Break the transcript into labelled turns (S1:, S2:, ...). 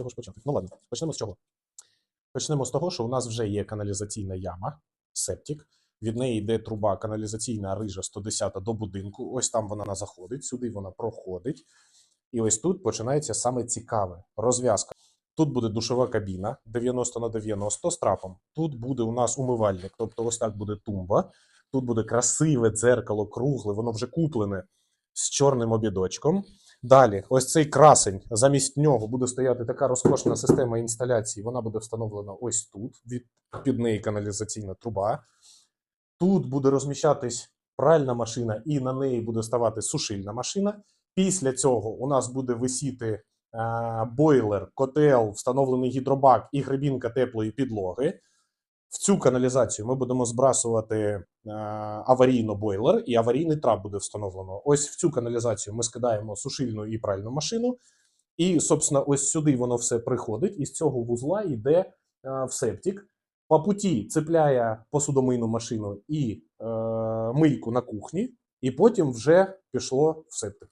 S1: чого ж почати? Ну ладно, почнемо з чого. Почнемо з того, що у нас вже є каналізаційна яма, септик. Від неї йде труба каналізаційна рижа 110 до будинку. Ось там вона заходить, сюди вона проходить. І ось тут починається саме цікаве розв'язка. Тут буде душова кабіна 90 на 90 з трапом. Тут буде у нас умивальник, тобто ось так буде тумба. Тут буде красиве дзеркало, кругле, воно вже куплене з чорним обідочком. Далі, ось цей красень. Замість нього буде стояти така розкошна система інсталяції. Вона буде встановлена ось тут. Від під неї каналізаційна труба. Тут буде розміщатись пральна машина, і на неї буде ставати сушильна машина. Після цього у нас буде висіти е, бойлер, котел, встановлений гідробак і гребінка теплої підлоги. В цю каналізацію ми будемо збрасувати е, аварійно бойлер, і аварійний трап буде встановлено. Ось в цю каналізацію ми скидаємо сушильну і пральну машину. І, собственно, ось сюди воно все приходить. І з цього вузла йде е, в септик. По путі цепляє посудомийну машину і е, мийку на кухні, і потім вже пішло в септик.